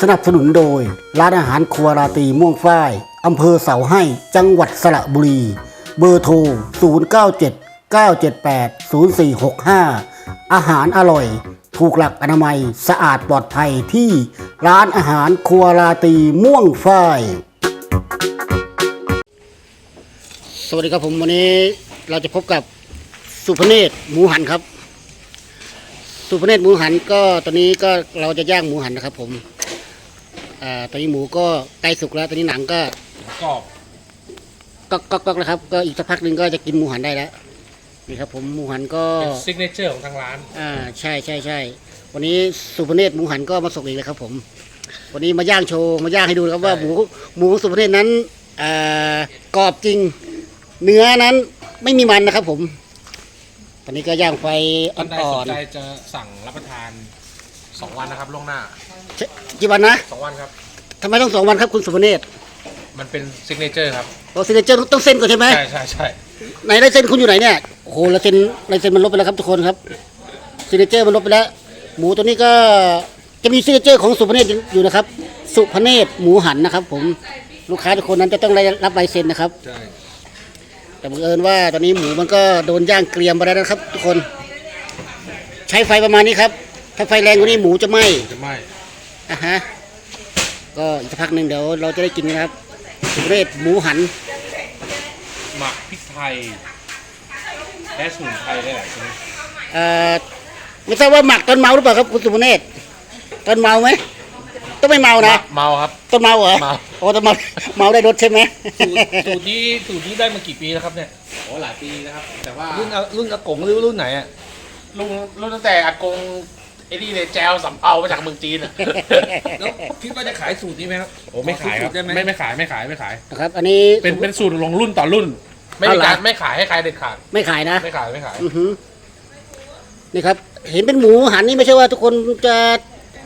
สนับสนุนโดย ร้านอาหารครัวราตีม่วงฝ้ายอำเภอเสาให้จังหวัดสระบุรี เบอร์โทร 097 978 0465 อาหารอร่อย ถูกหลักอนามัยสะอาดปลอดภัยที่ร้านอาหารครัวราตีม่วงฝ้ายสวัสดีครับผมวันนี้เราจะพบกับสุพเนศหมูหันครับ สุพเนศหมูหันก็ตอนนี้ก็เราจะย่างหมูหันนะครับผม อ่าตอนนี้หมูก็ใกล้สุกแล้วตอนนี้หนังก็กรอบก๊อกก๊อกก๊อกแล้วครับ ก็อีกสักพักหนึ่งก็จะกินหมูหันได้แล้วนี่ครับ ผมหมูหันก็เป็นซิกเนเจอร์ของทางร้าน อ่าใช่ใช่ใช่วันนี้สุพเนศหมูหันก็มาส่งอีกแล้วครับ ผม วันนี้มาย่างโชว์มาย่างให้ดูนะครับว่าหมูหมูของสุพเนศนั้นอ่ากรอบจริง เนื้อนั้นไม่มีมันนะครับ ผม ตอนนี้ก็ย่างไฟอ่ท่านใดอสนนใจจะสั่งรับประทาน 2วันนะครับล่วงหน้าๆกี่วันนะ2วันครับ ทำไมต้องสองวันครับคุณสุพเนศมันเป็นซิกเนเจอร์ครับโอ้ซิเนเจอร์ต้องเส้นก่อนใช่ไหม ใช่ใช่ใช่ไหนลายเส้นคุณอยู่ไหนเนี่ย โอ้โหลายเส้นลายเส้นมันลบไปแล้วครับทุกคนครับซิเนเจอร์มันลบไปแล้ว หมูตัวนี้ก็จะมีซิเนเจอร์ของสุพเนศอยู่นะครับ สุพเนศหมูหันนะครับ ผม ลูกค้าทุกคนนั้นจะต้องได้รับลายเซ็นนะครับ ใช่แต่บังเอิญว่าตอนนี้หมูมันก็โดนย่างเกรียมไปแล้วนะครับ ทุกคน ใช้ไฟประมาณนี้ครับ ถ้าไฟแรงกว่านี้หมูจะไหม้จะไม่อะฮะก็อีกสักพักหนึ่งเดี๋ยวเราจะได้กินนะครับสุพเนศหมูหัน หมักพริกไทย และสมุนไพรได้หลายชนิดเอ่อไม่ทราบว่าหมักตอนเมาหรือเปล่าครับคุณสุพเนศตอนเมาไหมต้องไม่เมานะเมาครับ ต้นเมาเหรอเมา โอ้ต้นเมาเมาได้รถใช่ไหมสูตรสูตรนี้สูตรนี้ได้มากี่ปีแล้วครับเนี่ยโอ้หลายปีนะครับ แต่ว่ารุ่นอารุ่นอากงหรือรุ่นไหนอะรุ่นรุ่นตั้งแต่อากง ไอ้นี่เลยแจวสำเภามาจากเมืองจีนอะแล้วคิดว่าจะขายสูตรนี้ไหมครับโอ้ไม่ขายครับสูตได้ไหมไม่ไม่ขายไม่ขายไม่ขาย นะครับ อันนี้เป็นเป็นสูตรลงรุ่นต่อรุ่น ไม่มีเอาเหรอการไม่ขายให้ใครเด็ดขาด ไม่ขายนะ ไม่ขายไม่ขาย อือหือนี่ครับ เห็นเป็นหมูหันนี่ไม่ใช่ว่าทุกคนจะ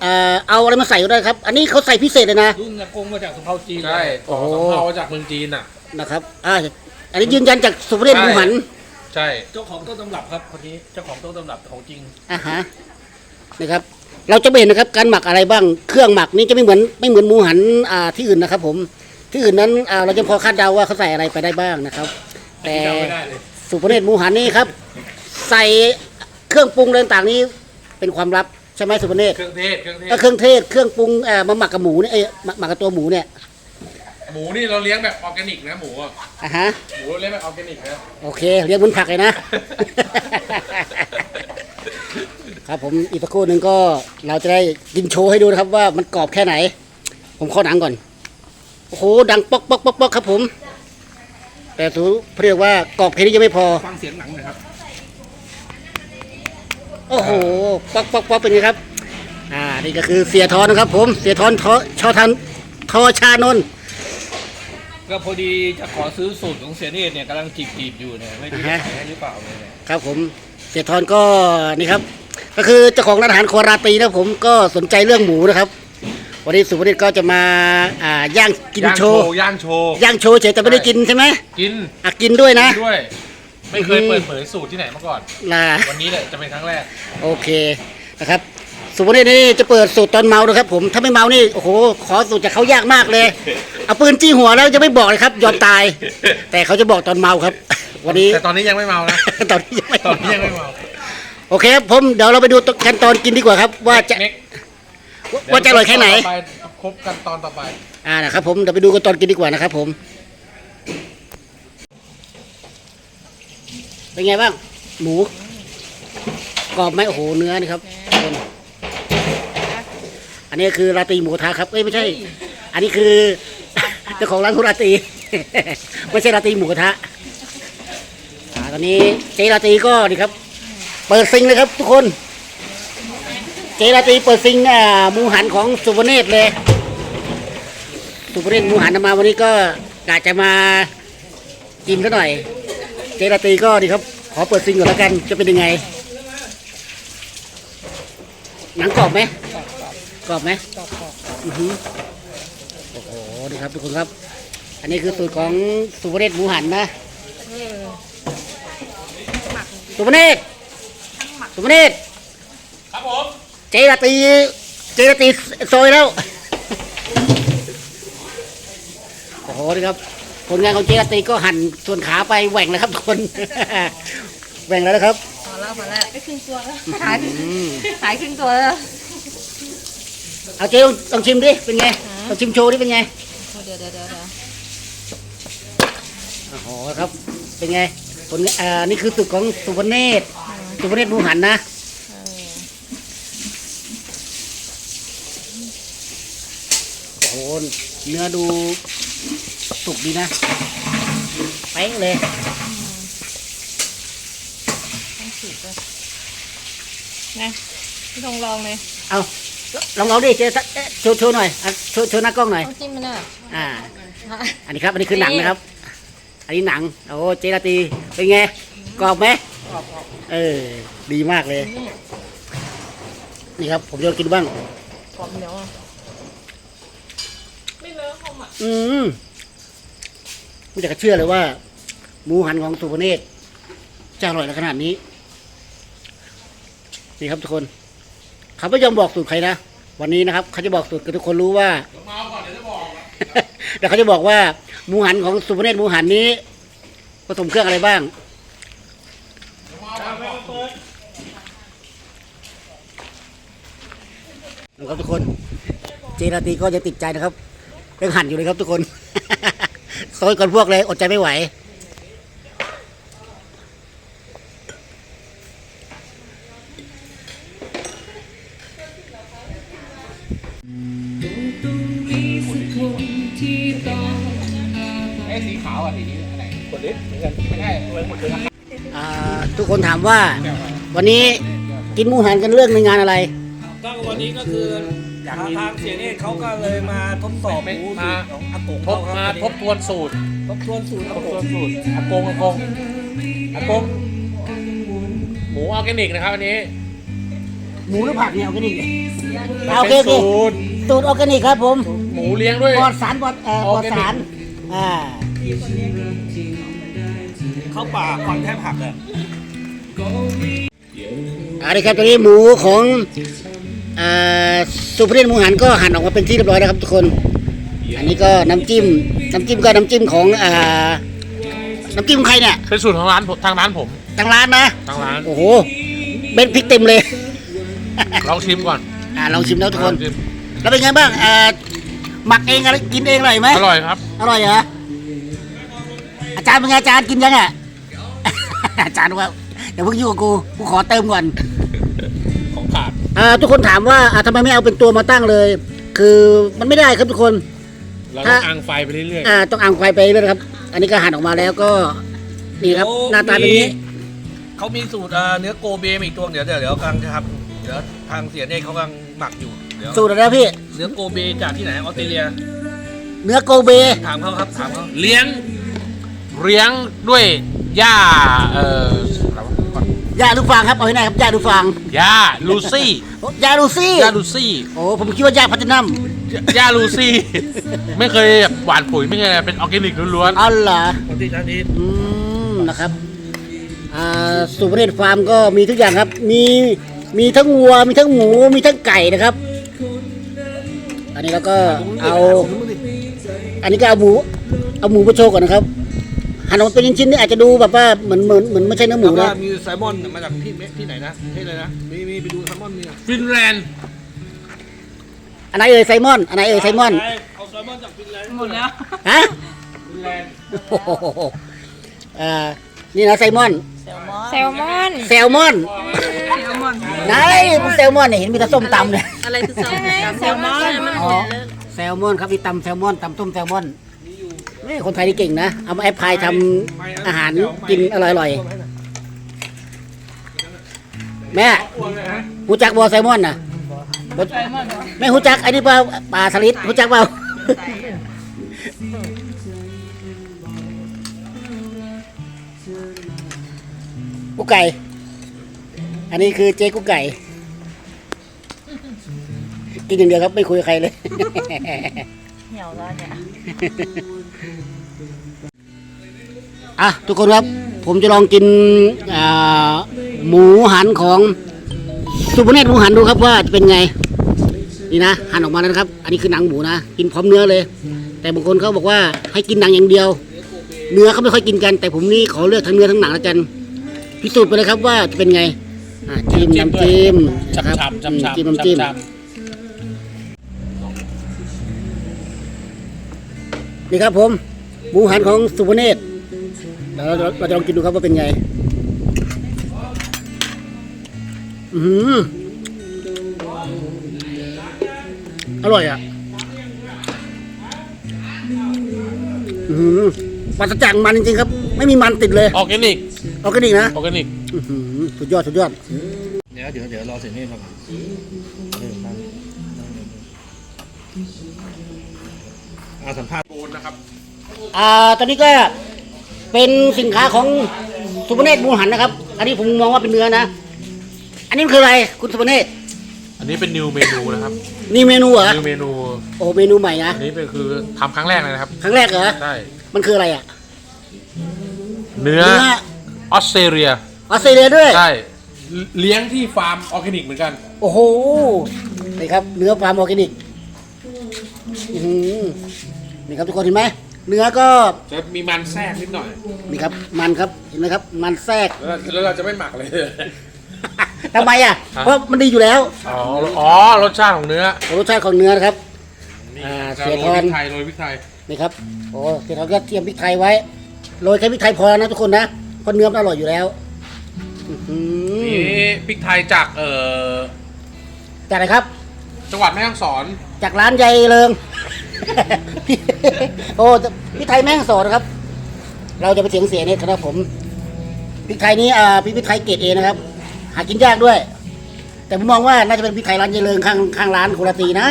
เอ่อเอาอะไรมาใส่ก็ได้ครับ อันนี้เขาใส่พิเศษเลยนะ รุ่นอากงมาจากสำเภาจีนใช่โอ้ต่อโหสำเภามาจากเมืองจีนอะ นะครับ อ่า อันนี้ยืนยันจากสุพรรณหมูหันใช่ เจ้าของต้นตำรับครับคนนี้เจ้าของต้นตำรับของจริง อ่าฮะ นะครับ เราจะไม่เห็นนะครับการหมักอะไรบ้าง เครื่องหมักนี่จะไม่เหมือนไม่เหมือนหมูหันอ่าที่อื่นนะครับ ผม ที่อื่นนั้นอ่าเราจะพอคาดเดาว่าเขาใส่อะไรไปได้บ้างนะครับ แต่เดาไม่ได้เลยสุพรรณหมูหันนี่ครับ ใส่เครื่องปรุงอะไรต่างๆนี้เป็นความลับใช่ไหมสุพรรณเครื่องเทศเครื่องเทศก็เครื่องเทศเครื่องปรุงเอ่อมาหมักกับหมูเนี่ยเอ้ยหมักหมักกับตัวหมูเนี่ย หมูนี่เราเลี้ยงแบบออร์แกนิกนะหมูอะอะฮะ หมูเราเลี้ยงแบบออร์แกนิกนะ โอเค เรียกเหมือนผักเลยนะ ครับผมอีกสักครู่หนึ่งก็เราจะได้กินโชว์ให้ดูนะครับว่ามันกรอบแค่ไหน ผมข้อหนังก่อน โอ้โหดังป๊อกป๊อกป๊อกป๊อกครับผม แต่สูเรียกว่ากรอบแค่นี้ยังไม่พอ ฟังเสียงหนังหน่อยครับ โอ้โหป๊อกป๊อกป๊อกเป็นไงครับ อ่านี่ก็คือเสียทอนนะครับ ผมเสียทอนทอชอทันทอชานนท์ก็พอดีจะขอซื้อสูตรของเสียเนตเนี่ยกำลังจีบจีบๆอยู่เนี่ยไม่รู้จะขายให้หรือเปล่าเลยเนี่ยครับผม เสียทอนก็นี่ครับ ก็คือเจ้าของร้านอาหารครัวราตรีนะครับผมก็สนใจเรื่องหมูนะครับ วันนี้สุภริตก็จะมาอ่าย่างกินย่างโชโชว์ว์ย่างโชว์ ย่างโชว์เฉยแต่ไม่ได้กินใช่ไหมกินอะกินด้วยนะ กินด้วย ไม่เคยอืม เปิดเผยสูตรที่ไหนมาก่อนล่ะวันนี้แหละจะเป็นครั้งแรก โอเคนะครับสุภริตนี่จะเปิดสูตรตอนเมานะครับ ผมถ้าไม่เมานี่โอ้โหขอสูตรจากเขายากมากเลย เอาปืนจี้หัวแล้วจะไม่บอกเลยครับ ยอมตาย แต่เขาจะบอกตอนเมาครับ วันนี้ แต่ตอนนี้ยังไม่เมานะ ตอนนี้ยังไม่ตอนนี้ยังไม่เมาโอเคครับผมเดี๋ยวเราไปดูขั้นตอนกินดีกว่าครับ ว่าจะเน็กว่าจะอร่อยแค่ไหนต่อปครบกันตอนต่อไป อ่านะครับผมเดี๋ยวไปดูกันตอนกินดีกว่านะครับผม เป็นไงบ้าง หมูกรอบไหมโอ้โหเนื้อนี่ครับทุกคนอันนี้คือราตรีหมูกระทะครับเอ้ยไม่ใช่ อันนี้คือ เจ้าของร้านคุราตรี ไม่ใช่ราตรีหมูกระทะอ่า ตอนนี้เจราตรีก็นี่ครับ เปิดซิงเลยครับทุกคน เจราตรีเปิดซิงอ่ามูหันของสุวรรณเนตเลย สุภเรศหมูหันมาวันนี้ก็อยากจะมากินซะหน่อย เจราตรีก็ดีครับ ขอเปิดซิงก่อนแล้วกันจะเป็นยังไง หนังกรอบไหมกรอบไหมอือหือโอ้โหนี่ครับทุกคนครับ อันนี้คือสูตรของสุภเรศหมูหันนะ สุภเรศสุภเรศครับผมเจราตรีเจราตรีซอยแล้วโอ้โหนี่ครับผลงานของเจราตรีก็หั่นส่วนขาไปแหว่งแล้วครับทุกคนแหว่งแล้วนะครับพอแล้วพอแล้วไปครึ่งตัวแล้วขายอืมขายครึ่งตัวแล้วเอาเจ๊ลองลองชิมดิเป็นไงลองชิมโชว์ดิเป็นไงเดี๋ยวเดี๋ยวเดี๋ยวเดี๋ยวโอ้โหครับเป็นไง ผลงานอ่านี่คือสูตรของสุวรรณเนตรสุวรรณเนตรหมูหันนะเออโอ้โหเนื้อดูสุกดีนะเป๊ะเลยต้องฉีดเลยนะพี่ทงลองเลย เอาลองลองดิเจ๊เอ๊ะโชว์โชว์หน่อยอะโชว์โชว์หน้ากล้องหน่อย ต้องจิ้มมันอะอ่า อันนี้ครับ อันนี้คือหนังนะครับ อันนี้หนัง โอ้เจราตรีเป็นไงกรอบไหมเออ ดีมากเลย นี่ครับ ผมจะลองกินบ้างกรอบเหนียวอะอืมไม่อยากจะเชื่อเลยว่า หมูหันของสุพเนศจะอร่อยในขนาดนี้ นี่ครับทุกคนเขาไม่ยอมบอกสูตรใครนะ วันนี้นะครับ เขาจะบอกสูตรกับทุกคนรู้ว่า แต่เขาจะบอกว่าหมูหันของสุพเนศหมูหันนี้ผสมเครื่องอะไรบ้าง นะครับทุกคน เจราตีก็ยังติดใจนะครับยังหั่นอยู่เลยครับทุกคน โซยก่อนพวกเลยอดใจไม่ไหวามว่า วันนี้กินหมูหันกันเรื่องในงานอะไร ก็วันนี้ก็คือทางทางเสียเนตเขาก็เลยมาทดสอบหมูสูตรของอากงทเขาบครับมาทบทวนสูตรทบทวนสูตรทอาบกทงวนสูตรอากงอากงอากงหมูออร์แกนิกนะครับอันนี้หมูหรือผักเนี่ยออร์แกนิกโอเคเป็นโอเคสูตรสูตรออร์แกนิกครับผมหมูเลี้ยงด้วยปลอดสารปลอดเอ่อปลอดสารอ่าเข้าป่าคอนแทบหักเลย อันนี้ครับตอนนี้หมูของอ่าสุพรรณหมูหันก็หั่นออกมาเป็นที่เรียบร้อยแล้วครับทุกคน อันนี้ก็น้ำจิ้มน้ำจิ้มก็น้ำจิ้มของอ่าน้ำจิ้มของใครเนี่ยเป็นสูตรของร้านผมทางร้านผมทางร้านนะทางร้านโอ้โหเบ็ดพริกเต็มเลยลองชิมก่อนอ่าลองชิมแล้วทุกคนลองชิมแล้วเป็นไงบ้างอ่าหมักเองอะไรกินเองอร่อยไหมอร่อยครับอร่อยเหรออาจารย์เป็นไงอาจารย์กินยังอะอาจารย์ว่า เดี๋ยวเพิ่งยุ่งกับกูกูขอเติมก่อนของขาดอ่าทุกคนถามว่าอ่าทำไมไม่เอาเป็นตัวมาตั้งเลย คือมันไม่ได้ครับทุกคน เราต้องอังไฟไปเรื่อยอ่าต้องอ่างไฟไปเรื่อยๆครับ อันนี้ก็หั่นออกมาแล้วก็นี่ครับหน้าตาเป็นอย่างนี้ เขามีสูตรเอ่อเนื้อโกเบมาอีกตัวเดี๋ยวเดี๋ยวเดี๋ยวกำลังจะทำเดี๋ยวทางเสียเนตเขากำลังหมักอยู่เดี๋ยวสูตรอะไรนะพี่ เนื้อโกเบจากที่ไหนออสเตรเลียเนื้อโกเบ ถามเขาครับถามเขาๆ เลี้ยงเลี้ยงด้วยหญ้าเอ่ออะไรวะ ยาดูฟางครับเอาให้ไหนครับยาดูฟางหญ้าลูซี่โอ้ยาดูซี่หญ้าลูซี่โอ้ผมคิดว่ายาพัฒนัมหญ้าลูซี่ ไม่เคยแบบหวานปุ๋ยไม่เคยอะไรเป็นออร์แกนิกล้วนเอาเหรอคนที่ท่านนี้อืมนะครับอ่าสุพรรณฟาร์มก็มีทุกอย่างครับ มีมีทั้งวัวมีทั้งหมูมีทั้งไก่นะครับ อันนี้เราก็เอา อันนี้ก็เอาหมูเอาหมูมาโชว์ก่อนนะครับ หั่นออกมาเป็นชิ้นๆนี่อาจจะดูแบบว่าเหมือนเหมือนเหมือนไม่ใช่เนื้อหมูแล้วนะก็มีไซมอนมาจากที่เมที่ไหนนะที่อะไรนะ มีมีไปดูไซมอนมีอะๆฟินแลนด์อันไหนเอ่ยไซมอน อันไหนเอ่ยไซมอน เอาไซมอนจากฟินแลนด์หมดแล้ว ฮะฟินแลนด์โอ้โหอ่านี่นะไซมอน แซลมอนแซลมอนแซลมอนไหนแซลมอนเนี่ยเห็นมีแต่ส้มตำเลย อะไรคือแซลมอนแซลมอน อ๋อ แซลมอนครับมีตำแซลมอนตำต้มแซลมอน นี่คนไทยนี่เก่งนะ เอามาแอปพลายทำอาหารกินอร่อยๆ แม่หูจักบอแซลมอนนะแม่หูจักไอ้นี่เปล่าปลาสลิดหูจักเปล่ากุ๊กไก่ อันนี้คือเจ๊กุ๊กไก่ กินอย่างเดียวครับไม่คุยกับใครเลย เหี่ยวแล้วเนี่ย อะทุกคนครับ ผมจะลองกินอ่าหมูหันของสุพเนตหมูหันดูครับว่าจะเป็นไง นี่นะหั่นออกมาแล้วนะครับ อันนี้คือหนังหมูนะ กินพร้อมเนื้อเลย แต่บางคนเขาบอกว่าให้กินหนังอย่างเดียว เนื้อเขาไม่ค่อยกินกัน แต่ผมนี่ขอเลือกทั้งเนื้อทั้งหนังแล้วกัน พิสูจน์ไปเลยครับว่าจะเป็นไงอ่าจิ้มน้ำจิ้มชับนะครับชับชับอืมชับจิ้มน้ำจิ้มชับนี่ครับผมหมูหันของสุพเนศ เดี๋ยวเราเราเราจะลองกินดูครับว่าเป็นไง อือหืออร่อยอะ อือหือปราศจากมันจริงๆครับ ไม่มีมันติดเลย ออร์แกนิกออร์แกนิกนะ ออร์แกนิก อื้อหือสุดยอด สุดยอด เดี๋ยวเดี๋ยวเดี๋ยวรอเสร็จนี่ครับอาสัมภาษณ์โกนนะครับ อ่า ตอนนี้ก็ เป็นสินค้าของสุพเนศหมูหันนะครับ อันนี้ผมมองว่าเป็นเนื้อนะ อันนี้มันคืออะไรคุณสุพเนศอันนี้เป็นนิวเมนูนะครับนี่เมนูเหรอนิวเมนู โอ้เมนูใหม่นะอันนี้เป็นคือทำครั้งแรกเลยนะครับครั้งแรกเหรอใช่มันคืออะไรอะเนื้อเนื้อออสเตรเลียออสเตรเลียด้วย ใช่เลี้ยงที่ฟาร์มออร์แกนิกเหมือนกัน โอ้โหนี่ครับเนื้อฟาร์มออร์แกนิกอื้อหือนี่ครับทุกคนเห็นไหม เนื้อก็จะมีมันแทรกนิดหน่อย นี่ครับมันครับเห็นไหมครับมันแทรกแล้วแล้วเราจะไม่หมักเลย ทำไมอะฮะเพราะมันดีอยู่แล้วอ๋ออ๋อรสชาติของเนื้อรสชาติของเนื้อนะครับนี่อ่าจะเสียโรทยอนพริกไทยโรยพริกไทยนี่ครับโอ้เดี๋ยวเราก็เตรียมพริกไทยไว้โรยแค่พริกไทยพอแล้วนะทุกคนนะเพราะเนื้อมันอร่อยอยู่แล้วอื้อหือนี่พริกไทยจากเอ่อจากอะไรครับ จังหวัดแม่ฮ่องสอน จากร้านยายเริง โอ้พริกไทยแม่งสอนนะครับ เราจะไปเสียงเสียเนี่ยครับผมพริกไทยนี้อ่าพริกไทยเกรดเอนะครับ หากินยากด้วย แต่ผมมองว่าน่าจะเป็นพริกไทยร้านยายเริงข้างข้างร้านโครตีนะ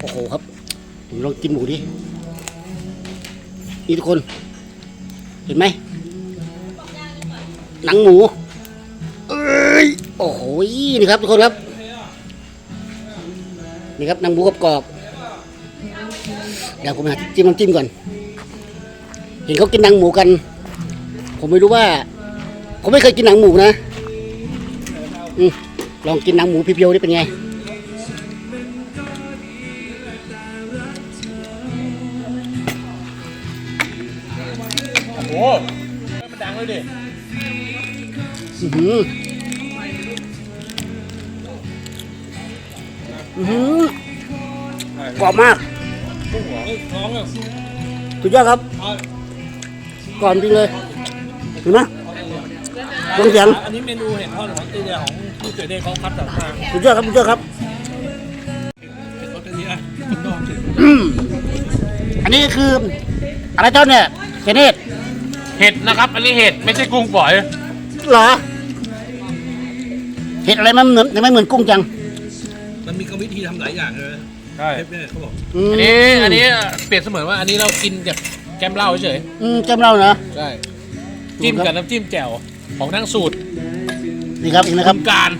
โอ้โหครับลองกินหมูดิ นี่ทุกคน เห็นไหมหนังหมูเอ้ยโอ้โหนี่ครับทุกคนครับ นี่ครับหนังหมูกรอบเดี๋ยวผมหาจิ้มน้ำจิ้มก่อน เห็นเขากินหนังหมูกัน ผมไม่รู้ว่า ผมไม่เคยกินหนังหมูนะอืลองกินหนังหมูเพียวๆนี่เป็นไง โอ้โหมันดังเลยดิอื้อหืออื้อหือกรอบมากท้องอะสุดยอดครับกรอบจริงเลยเห็นไหมลองเสียงอันนี้เมนูเห็ดทอดของออสเตรเลียของผู้เกิดเดเขาคัดสรรมาสุดยอดครับสุดยอดครับเป็นออสเตรเลียนอกสิอืมอันนี้คืออะไรเจ้าเนี่ยเจเนต เห็ดนะครับ อันนี้เห็ดไม่ใช่กุ้งฝอยเหรอ เห็ดอะไรมันเหมือนทำไมเหมือนกุ้งจัง มันมีกรรมวิธีทำหลายอย่างเลยใช่เชฟเนี่ยเขาบอกอืมอันนี้อันนี้เปรียบเสมือนว่าอันนี้เรากินกับแกมเหล้าเฉยอืมจำเราเนาะใช่จิ้มกับน้ำจิ้มแจ่วของทั้งสูตรนี่ครับเห็นไหมครับทำการ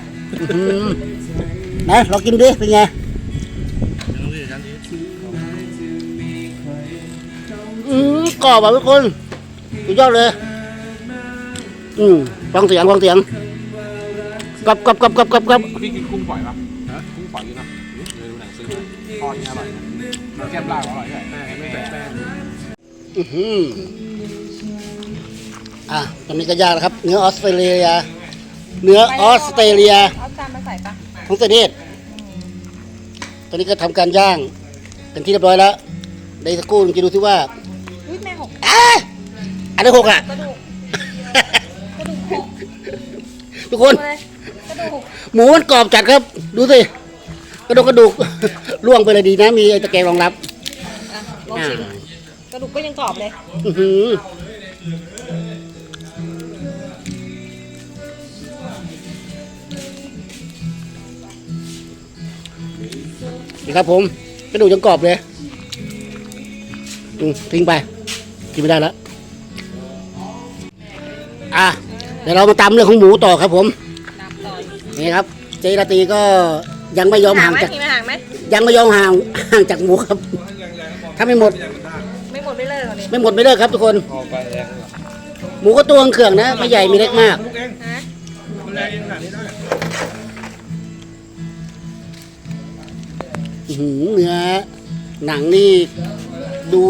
อื้อหือไหนลองกินดิเป็นไงอืมกรอบอะทุกคน สุดยอดเลย อืมฟังเสียงฟังเสียงกรอบกรอบกรอบกรอบกรอบกรอบพี่กินกุ้งฝอยปะกุ้งฝอยอยู่นะเดี๋ยวดูหนังซื้อทอดนี่อร่อยนะแกมเหล้าอร่อยด้วยแป้งไม่แป้งแป้งอื้อหืออะตอนนี้ก็ยากแล้วครับ เนื้อออสเตรเลีย เนื้อออสเตรเลียเอาจานมาใส่ปะของประเทศตอนนี้ก็ทำการย่าง เป็นที่เรียบร้อยแล้วในสักครู่จะดูซิว่าอุ้ยแม่หกอะ อันที่หกอะ กระดูก กระดูกหกทุกคนเลยกระดูกหมูมันกรอบจัดครับ ดูสิกระดูกกระดูก ล่วงไปเลยดีนะ มีไอ้ตะแกรงรองรับอะลองอ่าชิมกระดูกก็ยังกรอบเลย อื้อหือนี่ครับผม กระดูกยังกรอบเลยอืมทิ้งไป กินไม่ได้แล้ว อะเดี๋ยวเรามาตามเรื่องของหมูต่อครับผมน้ำต่อยนี่ครับ เจราตรีก็ยังไม่ยอมห่าห่างงไหมจากมีไหมห่างไหมยังไม่ยอมห่างห่างจากหมูครับ ถ้าไม่หมด ไม่หมดไม่ไม่เลิกเลยไม่หมดไม่เลิกครับทุกคนออกไปแรงเหรอหมูก็ตัวเขื่องนะไม่ใหญ่มีเล็กมากลูกเองฮะมันแรงขนาดนี้ได้อื้อหือเนื้อหนังนี่ ดู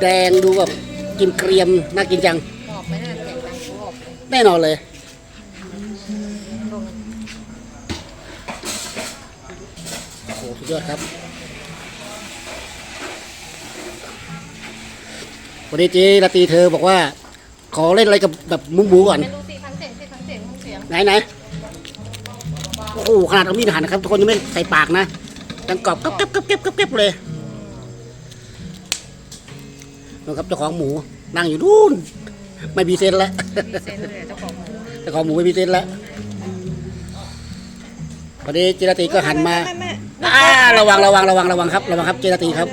แดงดูแบบกินเกรียมน่ากินจัง แน่นอนเลย โอ้โหสุดยอดครับ วันนี้เจ๊ราตรีเธอบอกว่า ขอเล่นอะไรกับแบบหมูหมูก่อน ไม่รู้สิทั้งเสียงสิทั้งเสียงทั้งเสียงไหนไหนโอ้โหขนาดเอามีดหั่นนะครับ ทุกคนยังไม่ใส่ปากนะยังกรอบกับกับกับกับกับกับเลยนู่นครับเจ้าของหมูนั่งอยู่นู่น ไม่มีเซนแล้วมีเซนเลยเจ้าของหมูเจ้าของหมูไม่มีเซนแล้วพอดีเจรตีก็หันมาแม่แม่อ่าระวังระวังระวังระวังครับ ระวังครับเจรตีครับ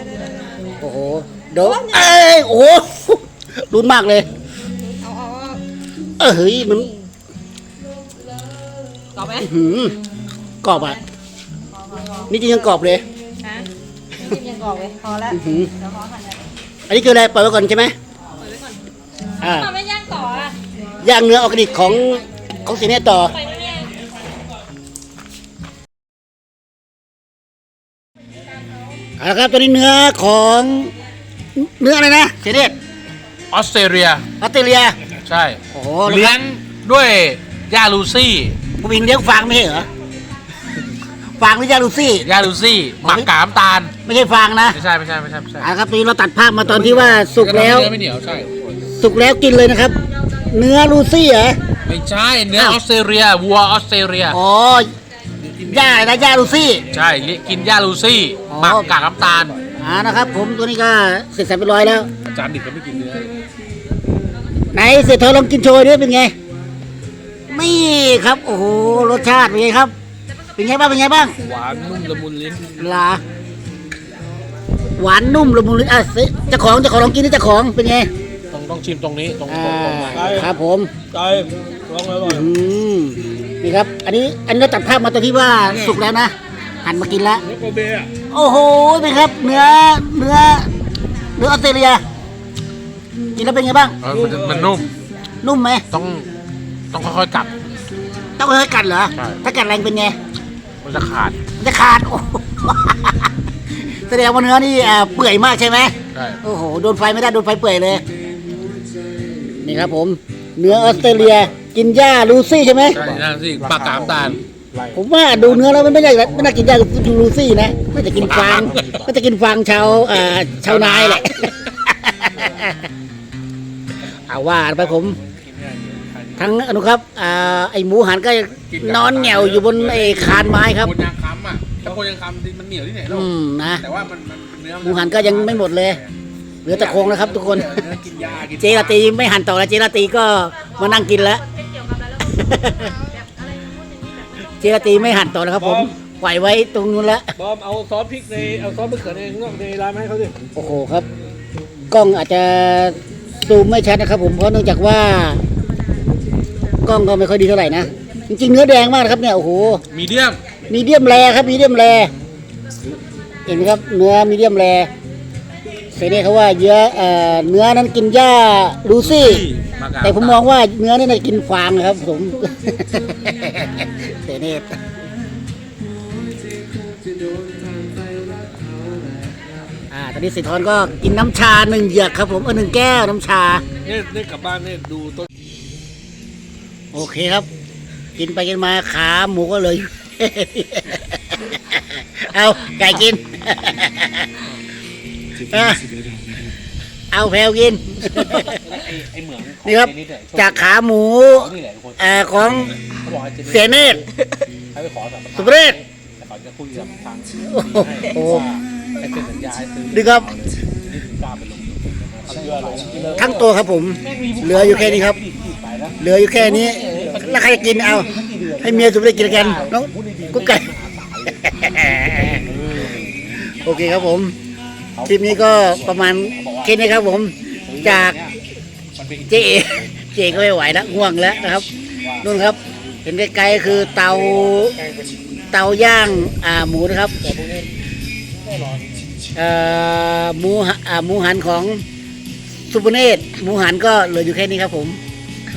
โอ้โหโดนเอ้ยโอ้โหรุนมากเลยเอาเอาเอาเออเฮ้ยมันกรอบไหมอื้อหือกรอบอะนี่จริงยังกรอบเลยฮะไม่จิ้มยังกรอบเลยพอแล้วอื้อหือเดี๋ยวขอหั่นเลยอันนี้คืออะไรเปิดไว้ก่อนใช่ไหมเปิดไว้ก่อน อ่าทำไม่ย่างต่ออะย่างเนื้อออร์แกนิกของของสีเนตต่อ ไปแล้วเนี่ยเอาละครับตัวนี้เนื้อของเนื้ออะไรนะสีเนตออสเตรเลีย ออสเตรเลียใช่โอ้โหเลี้ยงด้วยยาลูซี่ผู้วินเลี้ยงฟางไม่ใช่เหรอฟางหรือยาลูซี่ ยาลูซี่หมักกามตาล ไม่ใช่ฟางนะไม่ใช่ไม่ใช่ไม่ใช่ไม่ใช่เอาละครับตัวนี้เราตัดภาพมาตอนที่ว่าสุกแล้ว เนื้อไม่เหนียวใช่ สุกแล้วกินเลยนะครับ เนื้อลูซี่เหรอไม่ใช่เนื้ออ้าวออสเตรเลียวัวออสเตรเลียอ๋อย่าอะไรนะย่าลูซี่ ใช่เลี้ยงกินยาลูซี่อ๋อ หมักกากน้ำตาล อ่านะครับ ผมตัวนี้ก็เสร็จสรรพเรียบร้อยแล้ว อาจารย์ดิบก็ไม่กินเนื้อไหนเสร็จเธอลองกินโชว์ด้วยเป็นไงนี่ครับ โอ้โหรสชาติเป็นไงครับ เป็นไงบ้างเป็นไงบ้างหวานนุ่มละมุนลิ้นลาหวานนุ่มละมุนลิ้นอะเสเจ้าของเจ้าของลองกินนี่เจ้าของเป็นไง ต้องต้องชิมตรงนี้ตรงอ่าตรงตรงไหนครับผมใจลองอร่อยอืมนี่ครับ อันนี้อันนี้เราตัดภาพมาตอนที่ว่าสุกแล้วนะหันมากินแล้วเนื้อโกเบะโอ้โหเป็นครับ เนื้อเนื้อเนื้อออสเตรเลียกินแล้วเป็นไงบ้าง เออมันจะมันนุ่มนุ่มไหมต้องต้องค่อยๆกัด ต้องค่อยๆกัดเหรอใช่ ถ้ากัดแรงเป็นไง มันจะขาดมันจะขาดโอ้โห แสดงว่าเนื้อนี่อ่าเปื่อยมากใช่ไหม ใช่โอ้โห โดนไฟไม่ได้ โดนไฟเปื่อยเลย นี่ครับผม เนื้อออสเตรเลีย กินหญ้าลูซี่ใช่ไหม ใช่นั่นสิหมักกากน้ำตาล ผมว่าดูเนื้อแล้วมันไม่ได้ไม่น่ากินหญ้าลูซี่นะไม่จะกินฟางก็จะกินฟางชาวอ่าชาวนายแหละ เอาว่าไปผม ทั้งอนุครับอ่าไอหมูหันก็นอนเหงี่ยวอยู่บนไอคานไม้ครับ คนยังค้ำอะถ้าคนยังค้ำมันเหนียวที่ไหนหรออืมนะแต่ว่ามันมันเนื้อหมูหันก็ยังไม่หมดเลยเห ลือแต่โครงแล้วครับทุกคนเนื้อกินยากินเจราตรีไม่หันต่อแล้วเจราตรีก็มานั่งกินแล้วเจราตรีไม่หันต่อแล้วครับผมปล่อยไว้ตรงนู้นแล้ว บอมเอาซอสพริกในเอาซอสมะเขือในข้างนอกในร้านมาให้เขาดิโอ้โหครับ กล้องอาจจะซูมไม่ชัดนะครับผมเพราะเนื่องจากว่า กล้องก็ไม่ค่อยดีเท่าไหร่นะ จริงๆเนื้อแดงมากนะครับเนี่ยโอ้โหมีเดียมมีเดียมแรครับมีเดียมแรเห็นไหมครับเนื้อมีเดียมแร เสน่ห์เขาว่าเยอะเอ่อเนื้อนั้นกินหญ้าลูซี่หากกากแต่ผมมองว่าเนื้อนี่น่าจะกินฟางนะครับ ผมเสน่ห์อ่าตอนนี้สิทธรก็กินน้ำชาหนึ่งเหยือกครับ ผมเออหนึ่งแก้วน้ำชา เนี่ยเนี่ยกลับบ้านเนี่ยดูต้นโอเคครับ กินไปกินมาขาหมูก็เลย เอาไก่กินเอาเอาแพลวกิน ไอ้เหมืองนี่ครับจากขาหมูนี่แหละคนเอ่อของเขาบอกให้เจเสียเนตร ให้ไปขอสัมปสุทานเรศแต่เขาจะคุยกับทางโอ้โหให้เซ็นสัญญาให้ซื้อดูครับ นี่ถึงกล้าไปลงเขาเชื่อลงทั้งตัวครับผม เหลืออยู่แค่นี้ครับ ไปแล้วเหลืออยู่แค่นี้ แล้วใครจะกินเอา ให้เมียสุเรศกินกันน้องกุ๊กไก่ โอเคครับผม คลิปนี้ก็ประมาณแค่นี้ครับผม จากมันเป็นเจเอเจก็ไม่ไหวแล้วง่วงแล้วนะครับนู่นครับ เห็นไกลๆคือเตาเตาย่างอ่าหมูนะครับเอ่อหมูหะอ่าหมูหันของซุปเปอร์เนตหมูหันก็เหลืออยู่แค่นี้ครับผม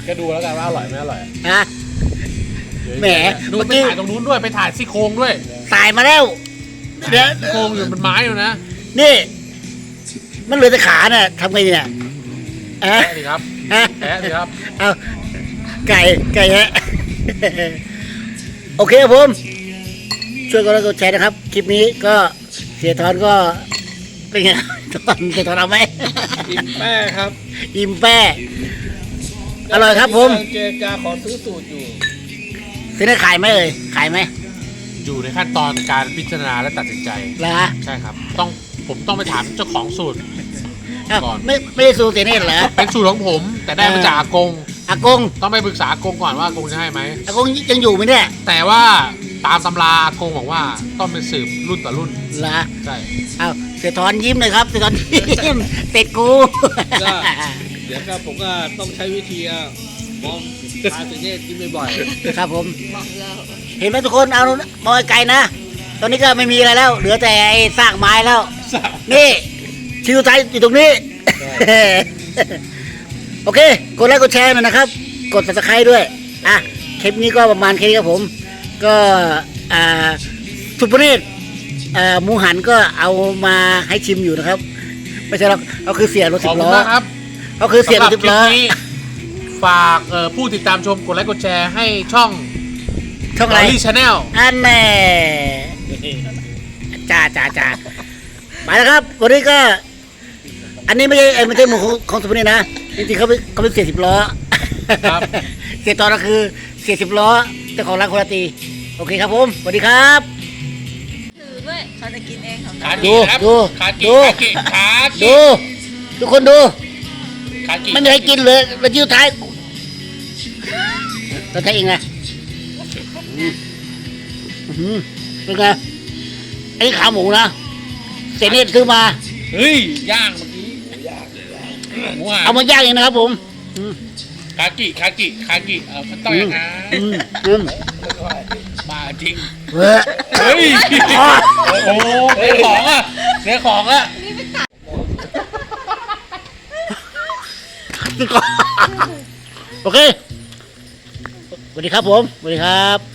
ก็ดูแล้วกันว่าอร่อยไม่อร่อยนะแหมดูเมื่อไปกี้ถ่ายตรงนู้นด้วยไปถ่ายซี่โครงด้วยตายมาแล้วเดี๋ยวซี่โครงอยู่บนไม้อยู่นะ นี่ มันเหลือแต่ขาน่ะทำไงเนี่ยอะแพ้สิครับฮะแพ้สิครับ เอาไก่ไก่ฮะ โอเคครับผมช่วยกันแล้วกดแชร์นะครับ คลิปนี้ก็เสียทอนก็เป็นไงทอนเสียทอนเอาไหมกินแป้ครับอิ่มแป้อร่อยครับผมเจรจาขอซื้อสูตรอยู่ซื้อได้ขายไหมเอ่ยขายไหมอยู่ในขั้นตอนการพิจารณาและตัดสินใจเหรอฮะใช่ครับ ต้อง ผมต้องไปถามเจ้าของสูตร อ้าวก่อน ไม่ไม่ได้สูตรเสียเนตเหรอ เป็นสูตรของผม แต่ได้มาจากอากง อากง ต้องไปปรึกษาอากงก่อนว่าอากงจะให้ไหม อากงยังอยู่ไหมเนี่ยแต่ว่าตามตำราอากงบอกว่าต้องเป็นสืบรุ่นต่อรุ่นเหรอใช่เอาเสียทอนยิ้มเลยครับเสียทอนยิ้มติดกูก็ เดี๋ยวก็ผมก็ต้องใช้วิธีอะมองทานเสเนตกินบ่อยครับผม เห็นไหมทุกคนเอามองไกลๆนะ ตอนนี้ก็ไม่มีอะไรแล้ว เหลือแต่ไอ้ซากไม้แล้วนี่ชิวไทยอยู่ตรงนี้ โอเค กดไลค์กดแชร์หน่อยนะครับ กด subscribe ด้วย อะ คลิปนี้ก็ประมาณแค่นี้ครับผม ก็ อ่า สุปเนตอ่าหมูหันก็เอามาให้ชิมอยู่นะครับ ไม่ใช่หรอกเขาคือเสียรถขสิอบบคุล้ณอมากครับเขาคือเสียรสำหถรับสิบคลิปล้อนี้ฝากเอ่อผู้ติดตามชมกดไลค์กดแชร์ให้ช่องช่องอะไรลี่ชาแนล อันแน่ จ้าจ้าจ้าไปแล้วครับวันนี้ก็ อันนี้ไม่ใช่เอ้ยไม่ใช่หมูของของสุพรรณนะจริงๆเขาเป็นเขาเป็นเสียสิบล้อเสียตอนก็คือเสียสิบล้อเจ้าของร้านโคราตีโอเคครับผมสวัสดีครับถือด้วยเขาจะกินเองของขาเขากิดูครับดูขากิดูขากิขากิดูทุกคนดูขากิไม่มีใครกินเลยแล้วยิ้วท้ายเราใช้เองไงอืมอื้อหือ เป็นไงอันนี้ขาหมูนะเซเนตซื้อมา เฮ้ยย่างเมื่อกี้หมูหันเอามาย่างเองนะครับผมขากิขากิขากิเออมันต้องอย่างนั้นอืมอืมบ้าจริงเว้ยเฮ้ยโอ้โหเสียของอะเสียของอะโอเคสวัสดีครับผมสวัสดีครับ